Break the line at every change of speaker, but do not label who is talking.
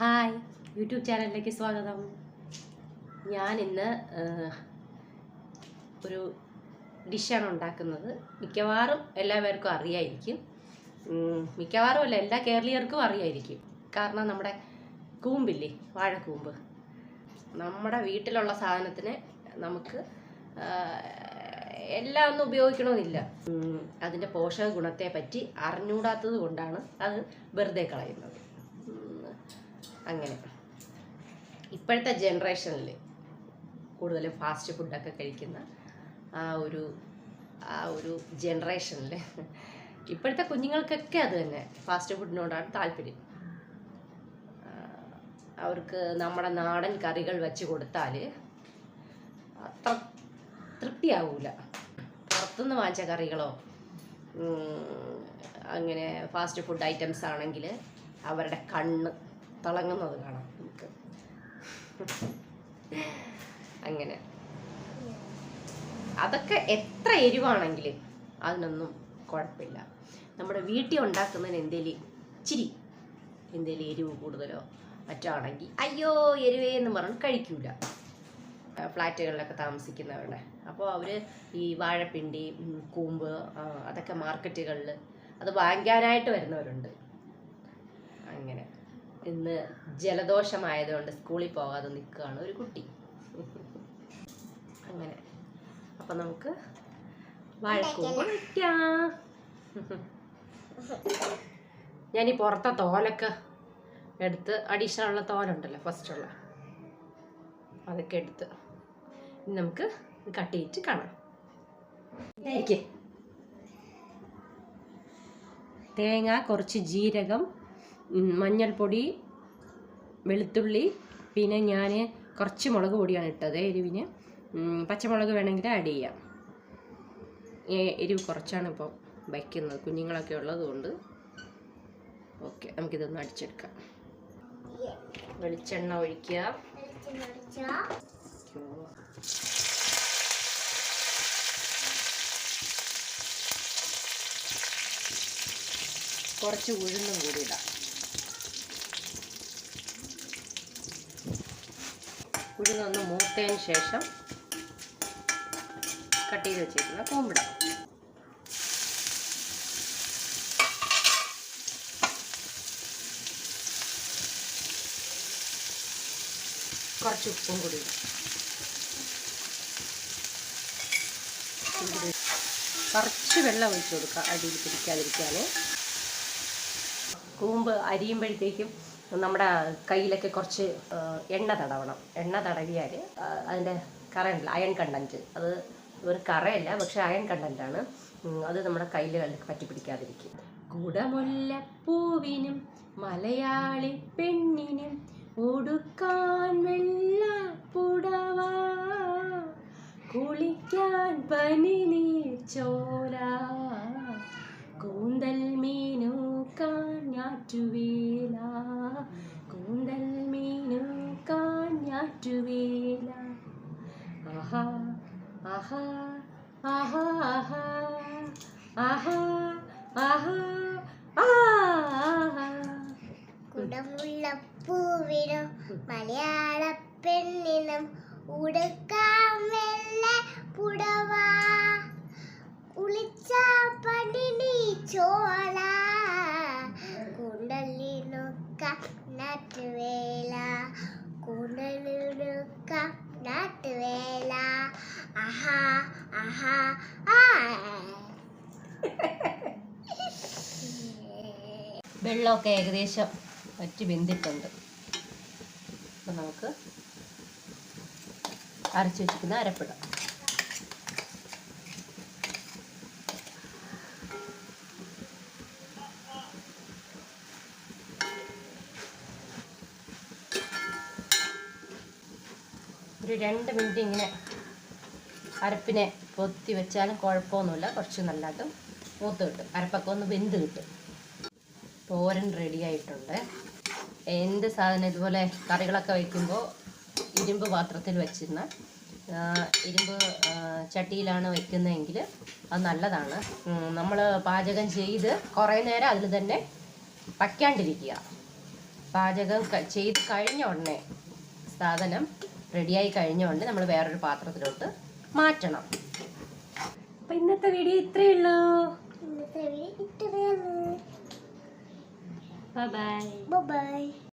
Hi YouTube ചാനലിലേക്ക് സ്വാഗതം. ഞാൻ ഇന്ന് ഒരു ഡിഷാണ് ഉണ്ടാക്കുന്നത്. മിക്കവാറും എല്ലാവർക്കും അറിയായിരിക്കും. മിക്കവാറും അല്ല എല്ലാ കേരളീയർക്കും അറിയായിരിക്കും. കാരണം നമ്മുടെ കൂമ്പില്ലേ വാഴക്കൂമ്പ്. നമ്മുടെ വീട്ടിലുള്ള സാധനത്തിന് നമുക്ക് എല്ലാം ഒന്നും ഉപയോഗിക്കണമെന്നില്ല. അതിന്റെ പോഷക ഗുണത്തെ പറ്റി അറിഞ്ഞൂടാത്തത് കൊണ്ടാണ് അത് വെറുതെ കളയുന്നത്. അങ്ങനെ. ഇപ്പോഴത്തെ ജനറേഷനിൽ കൂടുതലും ഫാസ്റ്റ് ഫുഡൊക്കെ കഴിക്കുന്ന ആ ഒരു ആ ഒരു ജനറേഷനിൽ ഇപ്പോഴത്തെ കുഞ്ഞുങ്ങൾക്കൊക്കെ അത് തന്നെ. ഫാസ്റ്റ് ഫുഡിനോടാണ് താല്പര്യം. അവർക്ക് നമ്മുടെ നാടൻ കറികൾ വെച്ച് കൊടുത്താൽ അത്ര തൃപ്തിയാവൂല. പുറത്തുനിന്ന് വാങ്ങിച്ച കറികളോ അങ്ങനെ ഫാസ്റ്റ് ഫുഡ് ഐറ്റംസ് ആണെങ്കിൽ അവരുടെ കണ്ണ് തിളങ്ങുന്നത് കാണാം നമുക്ക്. അങ്ങനെ. അതൊക്കെ എത്ര എരിവാണെങ്കിലും അതിനൊന്നും കുഴപ്പമില്ല. നമ്മുടെ വീട്ടിൽ ഉണ്ടാക്കുന്നതിന് എന്തേലും ഇച്ചിരി എന്തേലും എരിവ് കൂടുതലോ മറ്റോ ആണെങ്കിൽ അയ്യോ എരിവേ എന്ന് പറഞ്ഞ് കഴിക്കൂല. ഫ്ലാറ്റുകളിലൊക്കെ താമസിക്കുന്നവരുടെ. അപ്പോൾ അവർ ഈ വാഴപ്പിണ്ടി കൂമ്പ് അതൊക്കെ മാർക്കറ്റുകളിൽ അത് വാങ്ങിക്കാനായിട്ട് വരുന്നവരുണ്ട്. ഇന്ന് ജലദോഷമായതുകൊണ്ട് സ്കൂളിൽ പോകാതെ നിൽക്കുകയാണ് ഒരു കുട്ടി. അങ്ങനെ. അപ്പം നമുക്ക് വാഴക്കൂമ്പ് വയ്ക്കാം ഈ പുറത്തെ തോലൊക്കെ എടുത്ത് അഡീഷണൽ ഉള്ള തോലുണ്ടല്ലോ ഫസ്റ്റുള്ള. അതൊക്കെ എടുത്ത് നമുക്ക് കട്ട് ചെയ്തിട്ട് കാണാം. തേങ്ങ കുറച്ച് ജീരകം മഞ്ഞൾപ്പൊടി വെളുത്തുള്ളി പിന്നെ ഞാൻ കുറച്ച് മുളക് പൊടിയാണ് ഇട്ടത് എരിവിന്. പച്ചമുളക് വേണമെങ്കിൽ ആഡ് ചെയ്യാം. എരിവ് കുറച്ചാണ് ഇപ്പോൾ വയ്ക്കുന്നത് കുഞ്ഞുങ്ങളൊക്കെ ഉള്ളത് കൊണ്ട് ഓക്കെ നമുക്കിതൊന്ന് അടിച്ചെടുക്കാം. വെളിച്ചെണ്ണ ഒഴിക്കുക. കുറച്ച് ഉഴുന്നും കൂടി ഇടാം. ഉഴുന്നൊന്ന് മൂത്തതിന് ശേഷം കട്ട് ചെയ്ത് വെച്ചിരിക്കുന്ന കൂമ്പിട. കുറച്ച് ഉപ്പും കൂടി കുറച്ച് വെള്ളം ഒഴിച്ചു കൊടുക്കുക അടിയിൽ പിടിക്കാതിരിക്കാൻ കൂമ്പ് അരിയുമ്പോഴത്തേക്കും നമ്മുടെ കയ്യിലൊക്കെ കുറച്ച് എണ്ണ തടവണം. എണ്ണ തടവിയാൽ അതിന്റെ കറണ്ട് അയൺ കണ്ടന്റ് അത് ഒരു കറയല്ല പക്ഷേ അയൺ കണ്ടന്റാണ് അത് നമ്മുടെ കയ്യിൽ പറ്റി പിടിക്കാതിരിക്കും കുടമുല്ലപ്പൂവിനും മലയാളി പെണ്ണിനും ഉടുക്കാൻ വെള്ള പുടവ. കുളിക്കാൻ പനി നീർ ചോല കൂന്തൽ മീനൂക്കാൻ ഞാറ്റുവേല ആഹാ ആഹാ ആഹാ ആഹാ ആഹാ ആഹാ
കുടമുള്ളപ്പൂവിനും മലയാള പെണ്ണിനും ഉടുക്കാൻ പുടവ. കുളിച്ച പടിനി ചോള കുണ്ടലിനുക്ക നാട്ടുവേല
വെള്ളമൊക്കെ ഏകദേശം വറ്റി വെന്തിട്ടുണ്ട്. അപ്പം നമുക്ക് അരച്ച് വെച്ചിരിക്കുന്ന അരപ്പിടാം. ഒരു രണ്ട് മിനിറ്റ് ഇങ്ങനെ അരപ്പിനെ പൊത്തി വെച്ചാലും കുഴപ്പമൊന്നുമില്ല. കുറച്ച് നല്ലതായിട്ട് മൂത്ത് കിട്ടും. അരപ്പൊക്കെ ഒന്ന് വെന്ത് കിട്ടും. തോരൻ റെഡി ആയിട്ടുണ്ട്. എന്ത് സാധനം ഇതുപോലെ കറികളൊക്കെ വയ്ക്കുമ്പോൾ ഇരുമ്പ് പാത്രത്തിൽ വെച്ചിരുന്ന ഇരുമ്പ് ചട്ടിയിലാണ് വെക്കുന്നതെങ്കിൽ അത് നല്ലതാണ്. നമ്മൾ പാചകം ചെയ്ത് കുറേ നേരം അതിൽ തന്നെ വയ്ക്കാണ്ടിരിക്കുക. പാചകം ചെയ്ത് കഴിഞ്ഞ ഉടനെ സാധനം റെഡിയായി കഴിഞ്ഞ ഉടനെ നമ്മൾ വേറൊരു പാത്രത്തിലോട്ട് മാറ്റണം. അപ്പം ഇന്നത്തെ വീഡിയോ ഇത്രയേ ഉള്ളൂ.
ഇന്നത്തെ വീഡിയോ ഇത്രയേ ഉള്ളൂ.
Bye bye
bye